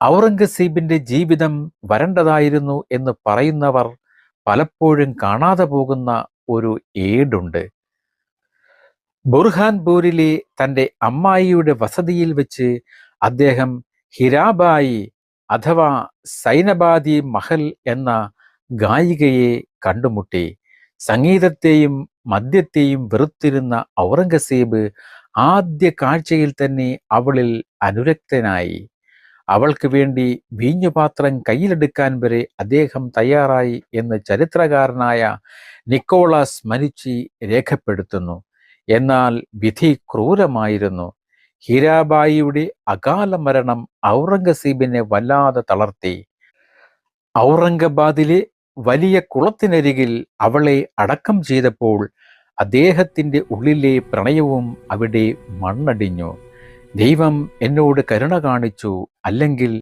ഔറംഗസീബിന്റെ ജീവിതം വരണ്ടതായിരുന്നു എന്ന് പറയുന്നവർ പലപ്പോഴും കാണാതെ പോകുന്ന ഒരു ഏടുണ്ട്. ബുർഹാൻപൂരിലെ തന്റെ അമ്മായിയുടെ വസതിയിൽ വെച്ച് അദ്ദേഹം ഹിരാബായി അഥവാ സൈനബാദി മഹൽ എന്ന ഗായികയെ കണ്ടുമുട്ടി. സംഗീതത്തെയും മദ്യത്തെയും വെറുത്തിരുന്ന ഔറംഗസീബ് ആദ്യ കാഴ്ചയിൽ തന്നെ അവളിൽ അനുരക്തനായി. അവൾക്ക് വേണ്ടി വീഞ്ഞുപാത്രം കയ്യിലെടുക്കാൻ വരെ അദ്ദേഹം തയ്യാറായി എന്ന് ചരിത്രകാരനായ നിക്കോളാസ് മനുച്ചി രേഖപ്പെടുത്തുന്നു. എന്നാൽ വിധി ക്രൂരമായിരുന്നു. ഹീരാബായിയുടെ അകാല മരണം ഔറംഗസീബിനെ വല്ലാതെ തളർത്തി. ഔറംഗബാദിലെ വലിയ കുളത്തിനരികിൽ അവളെ അടക്കം ചെയ്തപ്പോൾ അദ്ദേഹത്തിന്റെ ഉള്ളിലെ പ്രണയവും അവിടെ മണ്ണടിഞ്ഞു. ദൈവം എന്നോട് കരുണ കാണിച്ചു അല്ലെങ്കിൽ